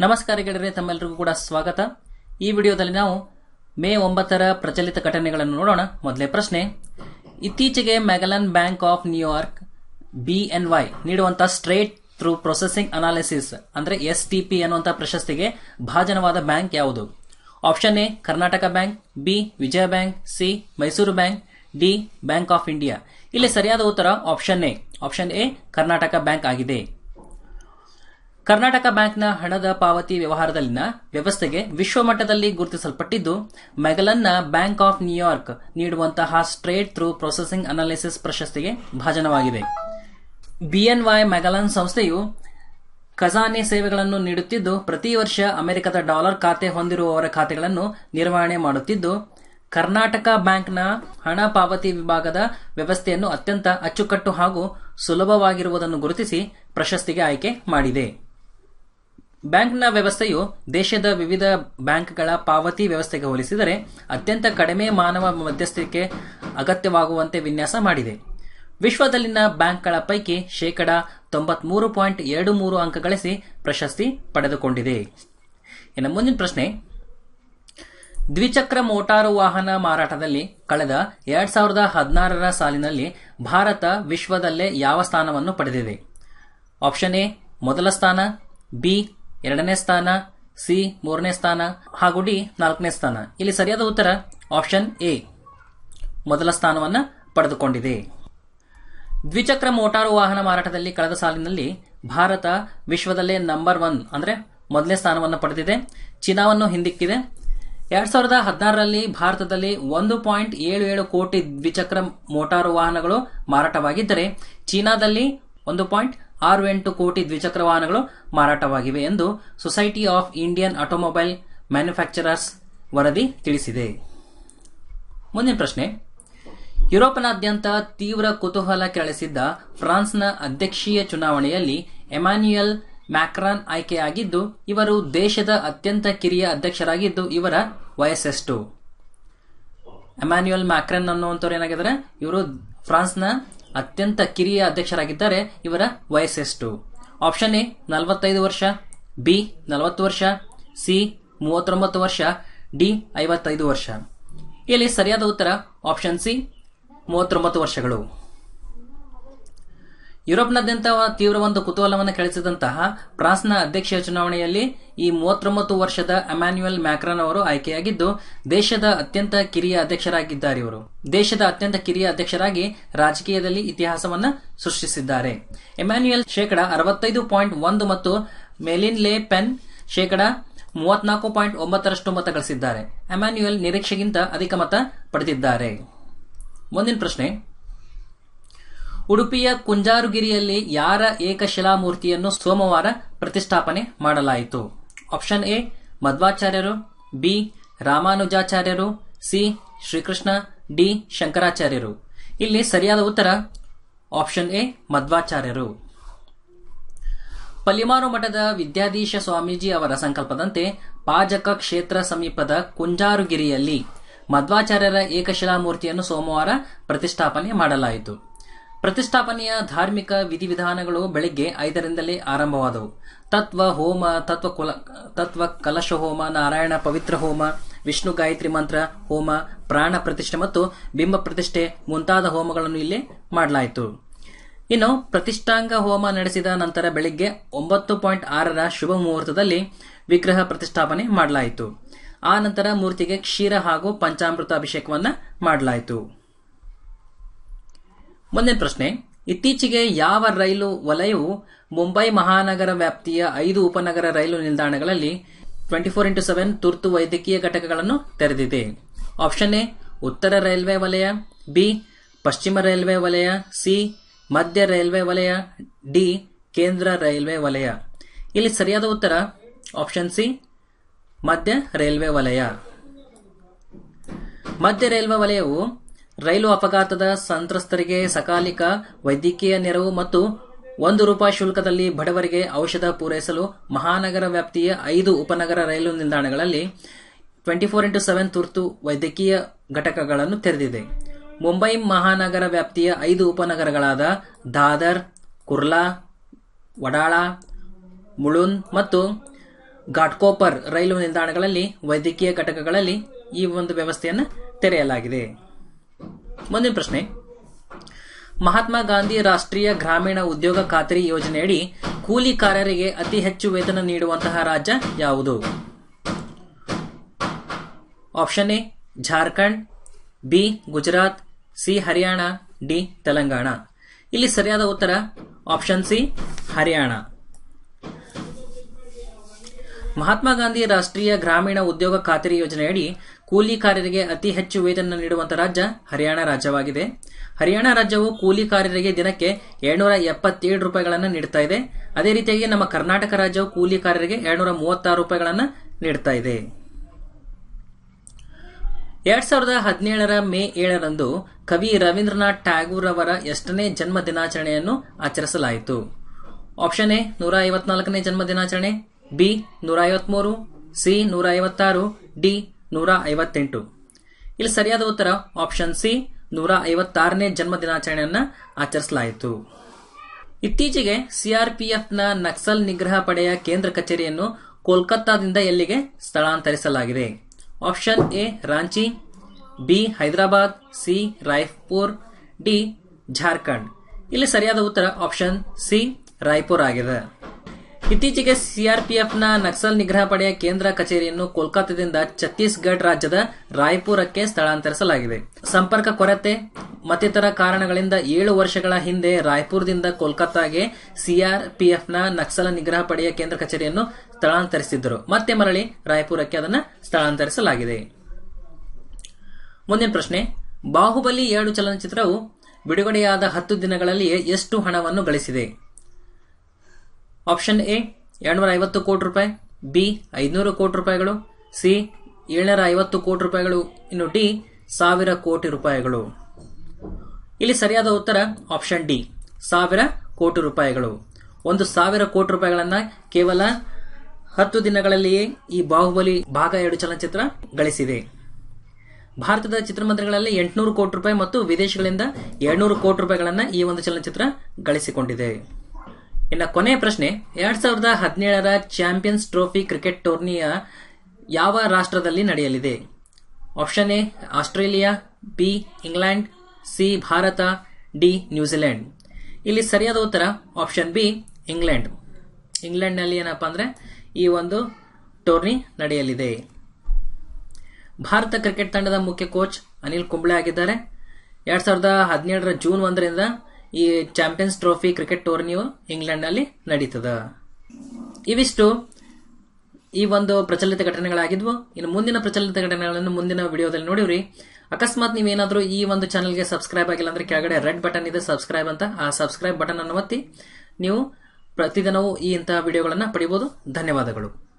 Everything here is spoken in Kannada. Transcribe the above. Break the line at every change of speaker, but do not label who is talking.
ನಮಸ್ಕಾರ ಗೆಳೆಯರೆ ತಮ್ಮೆಲ್ಲರಿಗೂ ಕೂಡ ಸ್ವಾಗತ. ಈ ವಿಡಿಯೋದಲ್ಲಿ ನಾವು ಮೇ ಒಂಬತ್ತರ ಪ್ರಚಲಿತ ಘಟನೆಗಳನ್ನು ನೋಡೋಣ. ಮೊದಲೇ ಪ್ರಶ್ನೆ, ಇತ್ತೀಚೆಗೆ Mellon bank of New York BNY ನೀಡುವಂತಹ ಸ್ಟ್ರೇಟ್ ಥ್ರೂ ಪ್ರೊಸೆಸಿಂಗ್ ಅನಾಲಿಸಿಸ್, ಅಂದ್ರೆ ಎಸ್ ಟಿ ಪಿ ಅನ್ನುವಂತಹ ಪ್ರಶಸ್ತಿಗೆ ಭಾಜನವಾದ ಬ್ಯಾಂಕ್ ಯಾವುದು? Option A, Karnataka bank, B, Vijaya bank, C, Mysore bank, D, bank of India. ಇಲ್ಲಿ ಸರಿಯಾದ ಉತ್ತರ option A. Option A, Karnataka bank ಆಗಿದೆ. ಕರ್ನಾಟಕ ಬ್ಯಾಂಕ್ನ ಹಣದ ಪಾವತಿ ವ್ಯವಹಾರದಲ್ಲಿನ ವ್ಯವಸ್ಥೆಗೆ ವಿಶ್ವಮಟ್ಟದಲ್ಲಿ ಗುರುತಿಸಲ್ಪಟ್ಟಿದ್ದು, ಮೆಗಲನ್ನ ಬ್ಯಾಂಕ್ ಆಫ್ ನ್ಯೂಯಾರ್ಕ್ ನೀಡುವಂತಹ ಸ್ಟ್ರೇಟ್ ಥ್ರೂ ಪ್ರೊಸೆಸಿಂಗ್ ಅನಾಲಿಸಿಸ್ ಪ್ರಶಸ್ತಿಗೆ ಭಾಜನವಾಗಿದೆ. ಬಿಎನ್ವೈ ಮೆಗಲನ್ ಸಂಸ್ಥೆಯು ಖಜಾನೆ ಸೇವೆಗಳನ್ನು ನೀಡುತ್ತಿದ್ದು, ಪ್ರತಿ ವರ್ಷ ಅಮೆರಿಕದ ಡಾಲರ್ ಖಾತೆ ಹೊಂದಿರುವವರ ಖಾತೆಗಳನ್ನು ನಿರ್ವಹಣೆ ಮಾಡುತ್ತಿದ್ದು, ಕರ್ನಾಟಕ ಬ್ಯಾಂಕ್ನ ಹಣ ಪಾವತಿ ವಿಭಾಗದ ವ್ಯವಸ್ಥೆಯನ್ನು ಅತ್ಯಂತ ಅಚ್ಚುಕಟ್ಟು ಹಾಗೂ ಸುಲಭವಾಗಿರುವುದನ್ನು ಗುರುತಿಸಿ ಪ್ರಶಸ್ತಿಗೆ ಆಯ್ಕೆ ಮಾಡಿದೆ. ಬ್ಯಾಂಕ್ನ ವ್ಯವಸ್ಥೆಯು ದೇಶದ ವಿವಿಧ ಬ್ಯಾಂಕ್ಗಳ ಪಾವತಿ ವ್ಯವಸ್ಥೆಗೆ ಹೋಲಿಸಿದರೆ ಅತ್ಯಂತ ಕಡಿಮೆ ಮಾನವ ಮಧ್ಯಸ್ಥಿಕೆ ಅಗತ್ಯವಾಗುವಂತೆ ವಿನ್ಯಾಸ ಮಾಡಿದೆ. ವಿಶ್ವದಲ್ಲಿನ ಬ್ಯಾಂಕ್ಗಳ ಪೈಕಿ ಶೇಕಡ ತೊಂಬತ್ಮೂರು ಪಾಯಿಂಟ್ ಎರಡು ಮೂರು ಅಂಕ ಗಳಿಸಿ ಪ್ರಶಸ್ತಿ ಪಡೆದುಕೊಂಡಿದೆ. ಇನ್ನು ಮುಂದಿನ ಪ್ರಶ್ನೆ. ದ್ವಿಚಕ್ರ ಮೋಟಾರು ವಾಹನ ಮಾರಾಟದಲ್ಲಿ ಕಳೆದ ಎರಡ್ ಸಾವಿರದ ಹದಿನಾರರ ಸಾಲಿನಲ್ಲಿ ಭಾರತ ವಿಶ್ವದಲ್ಲೇ ಯಾವ ಸ್ಥಾನವನ್ನು ಪಡೆದಿದೆ? ಆಪ್ಷನ್ ಎ, ಮೊದಲ ಸ್ಥಾನ, ಬಿ ಎರಡನೇ ಸ್ಥಾನ, ಸಿ ಮೂರನೇ ಸ್ಥಾನ, ಹಾಗೂ ಡಿ ನಾಲ್ಕನೇ ಸ್ಥಾನ. ಇಲ್ಲಿ ಸರಿಯಾದ ಉತ್ತರ, ಆಪ್ಷನ್ ಎ. ಮೊದಲ ಸ್ಥಾನವನ್ನು ಪಡೆದುಕೊಂಡಿದೆ. ದ್ವಿಚಕ್ರ ಮೋಟಾರು ವಾಹನ ಮಾರಾಟದಲ್ಲಿ ಕಳೆದ ಸಾಲಿನಲ್ಲಿ ಭಾರತ ವಿಶ್ವದಲ್ಲೇ ನಂಬರ್ ಒನ್ ಅಂದ್ರೆ ಮೊದಲನೇ ಸ್ಥಾನವನ್ನು ಪಡೆದಿದೆ. ಚೀನಾವನ್ನು ಹಿಂದಿಕ್ಕಿದೆ. ಎರಡ್ ಸಾವಿರದ ಹದಿನಾರರಲ್ಲಿ ಭಾರತದಲ್ಲಿ ಒಂದು ಪಾಯಿಂಟ್ ಏಳು ಏಳು ಕೋಟಿ ದ್ವಿಚಕ್ರ ಮೋಟಾರು ವಾಹನಗಳು ಮಾರಾಟವಾಗಿದ್ದರೆ, ಚೀನಾದಲ್ಲಿ ಒಂದು ಪಾಯಿಂಟ್ ಆರು ಎಂಟು ಕೋಟಿ ದ್ವಿಚಕ್ರ ವಾಹನಗಳು ಮಾರಾಟವಾಗಿವೆ ಎಂದು society of Indian automobile manufacturers ವರದಿ ತಿಳಿಸಿದೆ. ಮುಂದಿನ ಪ್ರಶ್ನೆ. ಯುರೋಪ್ನಾದ್ಯಂತ ತೀವ್ರ ಕುತೂಹಲ ಕೆಳಸಿದ್ದ ಫ್ರಾನ್ಸ್ನ ಅಧ್ಯಕ್ಷೀಯ ಚುನಾವಣೆಯಲ್ಲಿ ಎಮಾನ್ಯುಯಲ್ ಮ್ಯಾಕ್ರಾನ್ ಆಯ್ಕೆಯಾಗಿದ್ದು, ಇವರು ದೇಶದ ಅತ್ಯಂತ ಕಿರಿಯ ಅಧ್ಯಕ್ಷರಾಗಿದ್ದು ಇವರ ವಯಸ್ಸೆಷ್ಟು? Emmanuel Macron ಅನ್ನುವಂಥವ್ರು ಏನಾಗಿದ್ದಾರೆ? ಇವರು ಫ್ರಾನ್ಸ್ನ ಅತ್ಯಂತ ಕಿರಿಯ ಅಧ್ಯಕ್ಷರಾಗಿದ್ದಾರೆ ಇವರ ವಯಸ್ಸೆಷ್ಟು? ಆಪ್ಷನ್ ಎ, ನಲವತ್ತೈದು ವರ್ಷ, ಬಿ, ನಲವತ್ತು ವರ್ಷ, ಸಿ, ಮೂವತ್ತೊಂಬತ್ತು ವರ್ಷ, ಡಿ, ಐವತ್ತೈದು ವರ್ಷ. ಇಲ್ಲಿ ಸರಿಯಾದ ಉತ್ತರ, ಆಪ್ಷನ್ ಸಿ, ಮೂವತ್ತೊಂಬತ್ತು ವರ್ಷಗಳು. ಯುರೋಪ್ನಾದ್ಯಂತ ತೀವ್ರ ಒಂದು ಕುತೂಹಲವನ್ನು ಕೆಳಿಸಿದಂತಹ ಫ್ರಾನ್ಸ್ನ ಅಧ್ಯಕ್ಷೀಯ ಚುನಾವಣೆಯಲ್ಲಿ ಈ ಮೂವತ್ತೊಂಬತ್ತು ವರ್ಷದ ಅಮ್ಯಾನ್ಯುಯಲ್ ಮ್ಯಾಕ್ರಾನ್ ಅವರು ಆಯ್ಕೆಯಾಗಿದ್ದು, ದೇಶದ ಅತ್ಯಂತ ಕಿರಿಯ ಅಧ್ಯಕ್ಷರಾಗಿದ್ದಾರೆ ಇವರು. ದೇಶದ ಅತ್ಯಂತ ಕಿರಿಯ ಅಧ್ಯಕ್ಷರಾಗಿ ರಾಜಕೀಯದಲ್ಲಿ ಇತಿಹಾಸವನ್ನು ಸೃಷ್ಟಿಸಿದ್ದಾರೆ. ಎಮ್ಯಾನ್ಯುಯಲ್ ಶೇಕಡ ಅರವತ್ತೈದು ಪಾಯಿಂಟ್ ಒಂದು ಮತ್ತು ಮೆಲಿನ್ ಲೇ ಪೆನ್ ಶೇಕಡ ಮೂವತ್ನಾಲ್ಕು ಪಾಯಿಂಟ್ ಒಂಬತ್ತರಷ್ಟು ಮತ ಗಳಿಸಿದ್ದಾರೆ. ಅಮ್ಯಾನ್ಯುಯಲ್ ನಿರೀಕ್ಷೆಗಿಂತ ಅಧಿಕ ಮತ ಪಡೆದಿದ್ದಾರೆ. ಮುಂದಿನ ಪ್ರಶ್ನೆ ಉಡುಪಿಯ ಕುಂಜಾರುಗಿರಿಯಲ್ಲಿ ಯಾರ ಏಕಶಿಲಾಮೂರ್ತಿಯನ್ನು ಸೋಮವಾರ ಪ್ರತಿಷ್ಠಾಪನೆ ಮಾಡಲಾಯಿತು? ಆಪ್ಷನ್ ಎ, ಮಧ್ವಾಚಾರ್ಯರು, ಬಿ, ರಾಮಾನುಜಾಚಾರ್ಯರು, ಸಿ, ಶ್ರೀಕೃಷ್ಣ, ಡಿ, ಶಂಕರಾಚಾರ್ಯರು. ಇಲ್ಲಿ ಸರಿಯಾದ ಉತ್ತರ ಆಪ್ಷನ್ ಎ, ಮಧ್ವಾಚಾರ್ಯರು. ಪಲಿಮಾರು ಮಠದ ವಿದ್ಯಾಧೀಶ ಸ್ವಾಮೀಜಿ ಅವರ ಸಂಕಲ್ಪದಂತೆ ಪಾಜಕ ಕ್ಷೇತ್ರ ಸಮೀಪದ ಕುಂಜಾರುಗಿರಿಯಲ್ಲಿ ಮಧ್ವಾಚಾರ್ಯರ ಏಕಶಿಲಾಮೂರ್ತಿಯನ್ನು ಸೋಮವಾರ ಪ್ರತಿಷ್ಠಾಪನೆ ಮಾಡಲಾಯಿತು. ಪ್ರತಿಷ್ಠಾಪನೆಯ ಧಾರ್ಮಿಕ ವಿಧಿವಿಧಾನಗಳು ಬೆಳಿಗ್ಗೆ ಐದರಿಂದಲೇ ಆರಂಭವಾದವು. ತತ್ವ ಹೋಮ, ತತ್ವ ಕುಲ, ತತ್ವ ಕಲಶ ಹೋಮ, ನಾರಾಯಣ ಪವಿತ್ರ ಹೋಮ, ವಿಷ್ಣು ಗಾಯತ್ರಿ ಮಂತ್ರ ಹೋಮ, ಪ್ರಾಣ ಪ್ರತಿಷ್ಠೆ ಮತ್ತು ಬಿಂಬ ಪ್ರತಿಷ್ಠೆ ಮುಂತಾದ ಹೋಮಗಳನ್ನು ಇಲ್ಲಿ ಮಾಡಲಾಯಿತು. ಇನ್ನು ಪ್ರತಿಷ್ಠಾಂಗ ಹೋಮ ನಡೆಸಿದ ನಂತರ ಬೆಳಿಗ್ಗೆ ಒಂಬತ್ತು ಪಾಯಿಂಟ್ ಆರರ ಶುಭ ಮುಹೂರ್ತದಲ್ಲಿ ವಿಗ್ರಹ ಪ್ರತಿಷ್ಠಾಪನೆ ಮಾಡಲಾಯಿತು. ಆ ನಂತರ ಮೂರ್ತಿಗೆ ಕ್ಷೀರ ಹಾಗೂ ಪಂಚಾಮೃತ ಅಭಿಷೇಕವನ್ನು ಮಾಡಲಾಯಿತು. ಮುಂದಿನ ಪ್ರಶ್ನೆ. ಇತ್ತೀಚೆಗೆ ಯಾವ ರೈಲು ವಲಯವು ಮುಂಬೈ ಮಹಾನಗರ ವ್ಯಾಪ್ತಿಯ ಐದು ಉಪನಗರ ರೈಲು ನಿಲ್ದಾಣಗಳಲ್ಲಿ ಟ್ವೆಂಟಿ ಫೋರ್ ಇಂಟು ಸೆವೆನ್ ತುರ್ತು ವೈದ್ಯಕೀಯ ಘಟಕಗಳನ್ನು ತೆರೆದಿದೆ. ಆಪ್ಷನ್ ಎ, ಉತ್ತರ ರೈಲ್ವೆ ವಲಯ, ಬಿ, ಪಶ್ಚಿಮ ರೈಲ್ವೆ ವಲಯ, ಸಿ, ಮಧ್ಯ ರೈಲ್ವೆ ವಲಯ, ಡಿ, ಕೇಂದ್ರ ರೈಲ್ವೆ ವಲಯ. ಇಲ್ಲಿ ಸರಿಯಾದ ಉತ್ತರ? ಆಪ್ಷನ್ ಸಿ, ಮಧ್ಯ ರೈಲ್ವೆ ವಲಯ. ಮಧ್ಯ ರೈಲ್ವೆ ವಲಯವು ರೈಲು ಅಪಘಾತದ ಸಂತ್ರಸ್ತರಿಗೆ ಸಕಾಲಿಕ ವೈದ್ಯಕೀಯ ನೆರವು ಮತ್ತು ಒಂದು ರೂಪಾಯಿ ಶುಲ್ಕದಲ್ಲಿ ಬಡವರಿಗೆ ಔಷಧ ಪೂರೈಸಲು ಮಹಾನಗರ ವ್ಯಾಪ್ತಿಯ ಐದು ಉಪನಗರ ರೈಲು ನಿಲ್ದಾಣಗಳಲ್ಲಿ ಟ್ವೆಂಟಿ ಫೋರ್ ಇಂಟು ಸೆವೆನ್ ತುರ್ತು ವೈದ್ಯಕೀಯ ಘಟಕಗಳನ್ನು ತೆರೆದಿದೆ. ಮುಂಬೈ ಮಹಾನಗರ ವ್ಯಾಪ್ತಿಯ ಐದು ಉಪನಗರಗಳಾದ ದಾದರ್, ಕುರ್ಲಾ, ವಡಾಳ, ಮುಳುನ್ ಮತ್ತು ಘಾಟ್ಕೋಪರ್ ರೈಲು ನಿಲ್ದಾಣಗಳಲ್ಲಿ ವೈದ್ಯಕೀಯ ಘಟಕಗಳಲ್ಲಿ ಈ ಒಂದು ವ್ಯವಸ್ಥೆಯನ್ನು ತೆರೆಯಲಾಗಿದೆ. ಮುಂದಿನ ಪ್ರಶ್ನೆ. ಮಹಾತ್ಮ ಗಾಂಧಿ ರಾಷ್ಟ್ರೀಯ ಗ್ರಾಮೀಣ ಉದ್ಯೋಗ ಖಾತರಿ ಯೋಜನೆಯಡಿ ಕೂಲಿಕಾರರಿಗೆ ಅತಿ ಹೆಚ್ಚು ವೇತನ ನೀಡುವಂತಹ ರಾಜ್ಯ ಯಾವುದು? Option A, Jharkhand, B, Gujarat, C, Haryana, D, Telangana. ಇಲ್ಲಿ ಸರಿಯಾದ ಉತ್ತರ ಆಪ್ಷನ್ ಸಿ, ಹರಿಯಾಣ. ಮಹಾತ್ಮ ಗಾಂಧಿ ರಾಷ್ಟ್ರೀಯ ಗ್ರಾಮೀಣ ಉದ್ಯೋಗ ಖಾತರಿ ಯೋಜನೆಯಡಿ ಕೂಲಿಕಾರರಿಗೆ ಅತಿ ಹೆಚ್ಚು ವೇತನ ನೀಡುವಂತಹ ರಾಜ್ಯ ಹರಿಯಾಣ ರಾಜ್ಯವಾಗಿದೆ. ಹರಿಯಾಣ ರಾಜ್ಯವು ಕೂಲಿಕಾರರಿಗೆ ದಿನಕ್ಕೆ ಏಳ್ನೂರ ಎಪ್ಪತ್ತೇಳು ರೂಪಾಯಿಗಳನ್ನು ನೀಡುತ್ತಾ ಇದೆ. ಅದೇ ರೀತಿಯಾಗಿ ನಮ್ಮ ಕರ್ನಾಟಕ ರಾಜ್ಯವು ಕೂಲಿಕಾರರಿಗೆ ಏಳ್ನೂರ ಮೂವತ್ತಾರು ರೂಪಾಯಿಗಳನ್ನು ನೀಡ್ತಾ ಇದೆ. ಎರಡ್ ಸಾವಿರದ ಹದಿನೇಳರ ಮೇ ಏಳರಂದು ಕವಿ ರವೀಂದ್ರನಾಥ್ ಟ್ಯಾಗೂರ್ ಅವರ ಎಷ್ಟನೇ ಜನ್ಮ ದಿನಾಚರಣೆಯನ್ನು ಆಚರಿಸಲಾಯಿತು. ಆಪ್ಷನ್ ಎ, ನೂರ ಐವತ್ನಾಲ್ಕನೇ ಜನ್ಮ ದಿನಾಚರಣೆ, ಬಿ, ನೂರ ಐವತ್ಮೂರು, ಸಿ, ನೂರ ಐವತ್ತಾರು, ಡಿ ನೂರ ಐವತ್ತೆಂಟು ಇಲ್ಲಿ ಸರಿಯಾದ ಉತ್ತರ ಆಪ್ಷನ್ ಸಿ ನೂರ ಐವತ್ತಾರನೇ ಜನ್ಮ ದಿನಾಚರಣೆಯನ್ನು ಆಚರಿಸಲಾಯಿತು. ಇತ್ತೀಚೆಗೆ ಸಿಆರ್ಪಿಎಫ್ನ ನಕ್ಸಲ್ ನಿಗ್ರಹ ಪಡೆಯ ಕೇಂದ್ರ ಕಚೇರಿಯನ್ನು ಕೋಲ್ಕತ್ತಾದಿಂದ ಎಲ್ಲಿಗೆ ಸ್ಥಳಾಂತರಿಸಲಾಗಿದೆ? Option A Ranchi B Hyderabad C Raipur D Jharkhand. ಇಲ್ಲಿ ಸರಿಯಾದ ಉತ್ತರ ಆಪ್ಷನ್ ಸಿ ರಾಯ್ಪುರ್ ಆಗಿದೆ. ಇತ್ತೀಚೆಗೆ ಸಿಆರ್ಪಿಎಫ್ನ ನಕ್ಸಲ್ ನಿಗ್ರಹ ಪಡೆಯ ಕೇಂದ್ರ ಕಚೇರಿಯನ್ನು ಕೋಲ್ಕತ್ತಾದಿಂದ ಛತ್ತೀಸ್ಗಢ ರಾಜ್ಯದ ರಾಯ್ಪುರಕ್ಕೆ ಸ್ಥಳಾಂತರಿಸಲಾಗಿದೆ. ಸಂಪರ್ಕ ಕೊರತೆ, ಮತ್ತಿತರ ಕಾರಣಗಳಿಂದ ಏಳು ವರ್ಷಗಳ ಹಿಂದೆ ರಾಯ್ಪುರದಿಂದ ಕೋಲ್ಕತ್ತಾಗೆ ಸಿಆರ್ಪಿಎಫ್ನ ನಕ್ಸಲ ನಿಗ್ರಹ ಪಡೆಯ ಕೇಂದ್ರ ಕಚೇರಿಯನ್ನು ಸ್ಥಳಾಂತರಿಸಿದ್ದರು. ಮತ್ತೆ ಮರಳಿ ರಾಯ್ಪುರಕ್ಕೆ ಅದನ್ನು ಸ್ಥಳಾಂತರಿಸಲಾಗಿದೆ. ಮುಂದಿನ ಪ್ರಶ್ನೆ, ಬಾಹುಬಲಿ ಎರಡು ಚಲನಚಿತ್ರವು ಬಿಡುಗಡೆಯಾದ ಹತ್ತು ದಿನಗಳಲ್ಲಿಯೇ ಎಷ್ಟು ಹಣವನ್ನು ಗಳಿಸಿದೆ? ಆಪ್ಷನ್ ಎ ಎರಡ್ನೂರ ಐವತ್ತು ಕೋಟಿ ರೂಪಾಯಿ, ಬಿ, ಐದುನೂರು ಕೋಟಿ ರೂಪಾಯಿಗಳು, ಸಿ ಏಳ್ನೂರ ಐವತ್ತು ಕೋಟಿ ರೂಪಾಯಿಗಳು, ಇನ್ನು ಡಿ, ಸಾವಿರ ಕೋಟಿ ರೂಪಾಯಿಗಳು. ಇಲ್ಲಿ ಸರಿಯಾದ ಉತ್ತರ ಆಪ್ಷನ್ ಡಿ, ಸಾವಿರ ಕೋಟಿ ರೂಪಾಯಿಗಳು. ಒಂದು ಸಾವಿರ ಕೋಟಿ ರೂಪಾಯಿಗಳನ್ನ ಕೇವಲ ಹತ್ತು ದಿನಗಳಲ್ಲಿಯೇ ಈ ಬಾಹುಬಲಿ ಭಾಗ ಎರಡು ಚಲನಚಿತ್ರ ಗಳಿಸಿದೆ. ಭಾರತದ ಚಿತ್ರಮಂದಿರಗಳಲ್ಲಿ ಎಂಟುನೂರು ಕೋಟಿ ರೂಪಾಯಿ ಮತ್ತು ವಿದೇಶಗಳಿಂದ ಎರಡ್ನೂರು ಕೋಟಿ ರೂಪಾಯಿಗಳನ್ನು ಈ ಒಂದು ಚಲನಚಿತ್ರ ಗಳಿಸಿಕೊಂಡಿದೆ. ಇನ್ನು ಕೊನೆಯ ಪ್ರಶ್ನೆ, ಎರಡ್ ಸಾವಿರದ ಹದಿನೇಳರ ಚಾಂಪಿಯನ್ಸ್ ಟ್ರೋಫಿ ಕ್ರಿಕೆಟ್ ಟೂರ್ನಿಯ ಯಾವ ರಾಷ್ಟ್ರದಲ್ಲಿ ನಡೆಯಲಿದೆ? Option A, Australia, B, England, C, Bharat, D, New Zealand. ಇಲ್ಲಿ ಸರಿಯಾದ ಉತ್ತರ ಆಪ್ಷನ್ ಬಿ, ಇಂಗ್ಲೆಂಡ್. ಇಂಗ್ಲೆಂಡ್ನಲ್ಲಿ ಏನಪ್ಪ ಅಂದರೆ ಈ ಒಂದು ಟೂರ್ನಿ ನಡೆಯಲಿದೆ. ಭಾರತ ಕ್ರಿಕೆಟ್ ತಂಡದ ಮುಖ್ಯ ಕೋಚ್ ಅನಿಲ್ ಕುಂಬ್ಳೆ ಆಗಿದ್ದಾರೆ. ಎರಡ್ ಸಾವಿರದ ಹದಿನೇಳರ ಜೂನ್ ಒಂದರಿಂದ ಈ ಚಾಂಪಿಯನ್ಸ್ ಟ್ರೋಫಿ ಕ್ರಿಕೆಟ್ ಟೂರ್ನಿಯು ಇಂಗ್ಲೆಂಡ್ನಲ್ಲಿ ನಡೀತದ. ಇವಿಷ್ಟು. ಈ ಒಂದು ಪ್ರಚಲಿತ ಘಟನೆಗಳಾಗಿದ್ವು. ಇನ್ನು ಮುಂದಿನ ಪ್ರಚಲಿತ ಘಟನೆಗಳನ್ನು ಮುಂದಿನ ವಿಡಿಯೋದಲ್ಲಿ ನೋಡಿವ್ರಿ. ಅಕಸ್ಮಾತ್ ನೀವೇನಾದರೂ ಈ ಒಂದು ಚಾನಲ್ಗೆ ಸಬ್ಸ್ಕ್ರೈಬ್ ಆಗಿಲ್ಲ ಅಂದ್ರೆ ಕೆಳಗಡೆ ರೆಡ್ ಬಟನ್ ಇದೆ ಸಬ್ಸ್ಕ್ರೈಬ್ ಅಂತ. ಆ ಸಬ್ಸ್ಕ್ರೈಬ್ ಬಟನ್ ಅನ್ನು ಒತ್ತಿ. ನೀವು ಪ್ರತಿದಿನವೂ ಈ ಇಂತಹ ವಿಡಿಯೋಗಳನ್ನು ಪಡಿಬೋದು. ಧನ್ಯವಾದಗಳು.